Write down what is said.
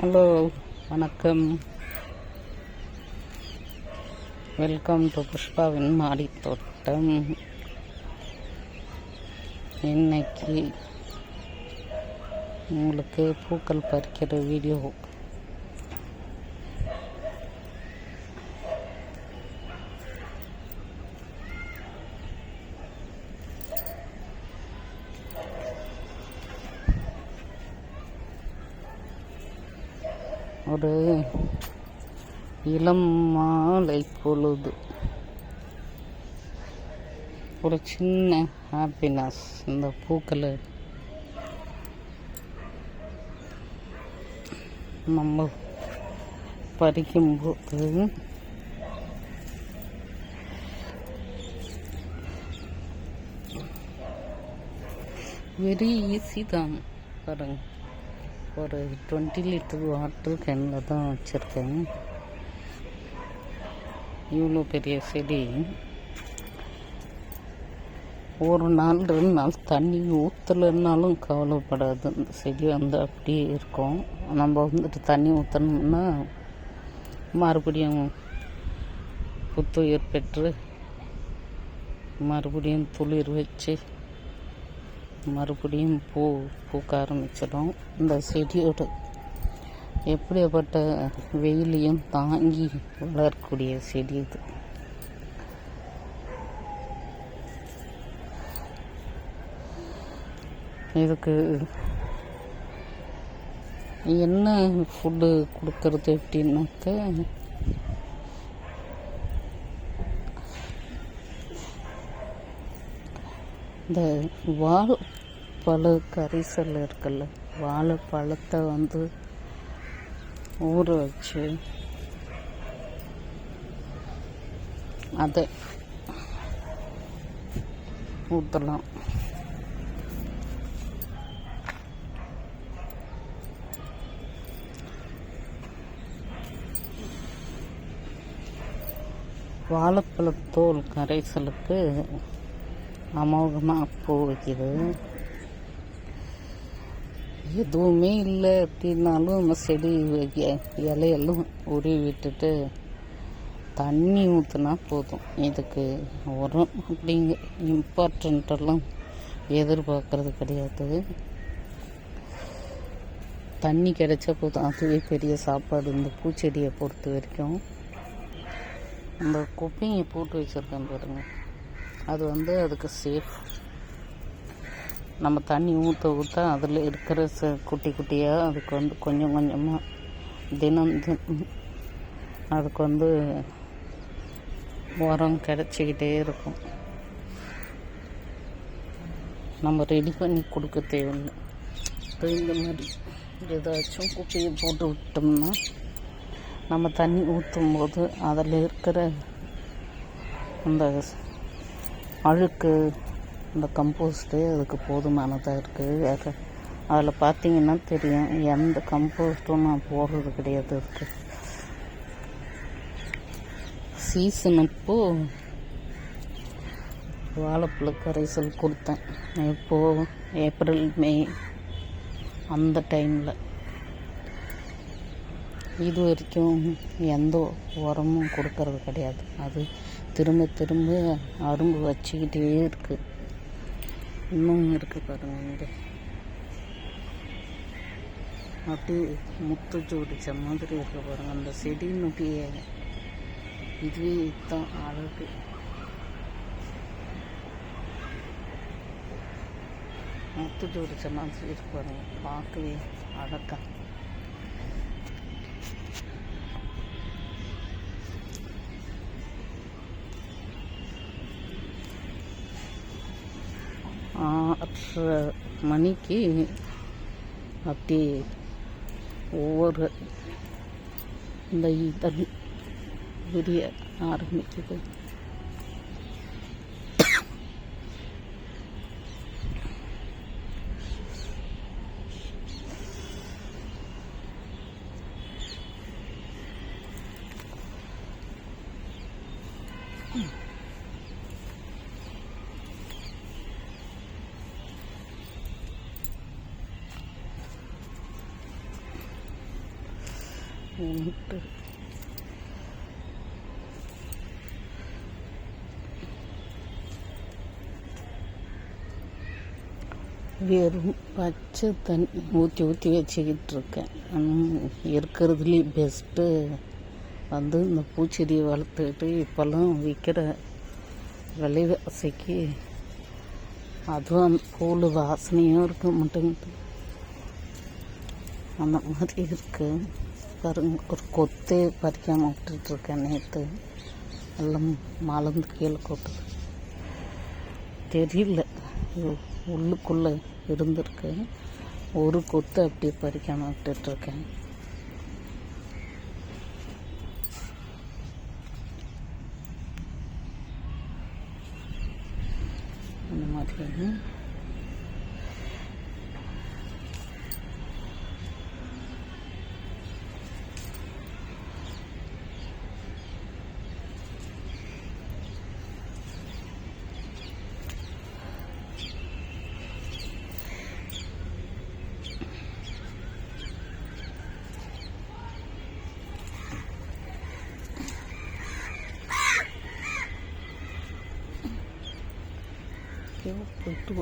Hello வணக்கம். Welcome to புஷ்பாவின் மாடி தோட்டம் இன்னைக்கு உங்களுக்கு பூக்கள் பறிக்கிற வீடியோ ஒரு இளம் மாலை பொழுது. ஒரு சின்ன ஹாப்பினஸ் இந்த பூக்களை. நம்ம பறிக்கும்போது வெரி ஈஸி தான் பாருங்கள் ஒரு டுவெண்ட்டி லிட்டர் வாட்டர் கேனில் தான் வச்சுருக்கேன். இவ்வளோ பெரிய செடி. ஒரு நாள் ரெண்டு நாள் தண்ணி ஊற்றலைன்னாலும் கவலைப்படாது. இந்த செடி வந்து அப்படியே இருக்கும். நம்ம வந்துட்டு தண்ணி ஊற்றணும்னா மறுபடியும் புத்துயிர் பெற்று மறுபடியும் துளிர் வச்சு மறுபடியும் பூ பூக்க ஆரம்பிச்சிடும். இந்த செடியோட எப்படிப்பட்ட வெயிலையும் தாங்கி வளரக்கூடிய செடி இது. இதுக்கு என்ன ஃபுட்டு கொடுக்கறது அப்படின்னாக்க இந்த வாழைப்பழ கரிசல் இருக்குல்ல வாழைப்பழத்தை வந்து ஊற வச்சு அதை ஊற்றலாம் வாழைப்பழத்தோல் கரைசலுக்கு அமோகமாக பூ வைக்குது. எதுவுமே இல்லை அப்படின்னாலும் நம்ம செடி இலையெல்லாம் உருவி விட்டுட்டு தண்ணி ஊற்றுனா போதும். இதுக்கு உரம் அப்படிங்க இம்பார்ட்டண்ட்டெல்லாம் எதிர்பார்க்கறது கிடையாது. தண்ணி கிடைச்சா போதும். அதுவே பெரிய சாப்பாடு. இந்த பூச்செடியை பொறுத்த வரைக்கும் இந்த குப்பையை போட்டு வச்சுருக்கேன் பாருங்கள் அது வந்து அதுக்கு சேஃப் நம்ம தண்ணி ஊற்ற ஊற்ற அதில் இருக்கிற ச குட்டி குட்டியாக அதுக்கு வந்து கொஞ்சம் கொஞ்சமாக தினம் தினம் அதுக்கு வந்து உரம் கிடச்சிக்கிட்டே இருக்கும். நம்ம ரெடி பண்ணி கொடுக்க தேவையில்லை. இப்போ இந்த மாதிரி ஏதாச்சும் குப்பையை போட்டு விட்டோம்னா நம்ம தண்ணி ஊற்றும் போது அதில் இருக்கிற அந்த அழுக்கு இந்த கம்போஸ்ட்டு அதுக்கு போதுமானதாக இருக்குது வேறு அதில் பார்த்தீங்கன்னா தெரியும் எந்த கம்போஸ்ட்டும் நான் போடுறது கிடையாது இருக்கு சீசன் அப்போ வாழைப்பழ கரைசல் கொடுத்தேன். இப்போது ஏப்ரல் மே அந்த டைமில் இது வரைக்கும் எந்த உரமும் கொடுக்கறது கிடையாது. அது திரும்ப திரும்ப அரும்பு வச்சுக்கிட்டே இருக்குது இன்னும் இருக்கு பாருங்க இங்கே. அப்படியே முத்து ஜோடிச்ச மாதிரி இருக்க பாருங்க. அந்த செடியினுடைய இதுவே தான் அழகு. முத்து ஜோடிச்ச மாதிரி இருக்கு பாருங்க. பார்க்கவே அழகா. ஆறரை மணிக்கு அப்படி ஒவ்வொரு இந்த இதழ் விரிய ஆரம்பிக்குது Mm-hmm. நின்னுட்டு வெறும் பச்சை தண்ணி ஊற்றி ஊற்றி வச்சுக்கிட்டு இருக்கேன். ஆனால் இருக்கிறதுலே பெஸ்ட்டு வந்து இந்த பூச்செடியை வளர்த்துக்கிட்டு இப்போல்லாம் விற்கிற விலைவாசிக்கு அதுவும் அந்த பூல் வாசனையும் இருக்க மாட்டேங்குது அந்த மாதிரி இருக்குது பாருங்க ஒரு கொத்தே பறிக்காமல் விட்டுட்ருக்கேன் நேற்று எல்லாம் மலர்ந்து கீழே கொட்டுது. தெரியல. உள்ளுக்குள்ளே இருந்திருக்கு. ஒரு கொத்து அப்படியே பறிக்காமல் விட்டுட்ருக்கேன் அந்த மாதிரி একটু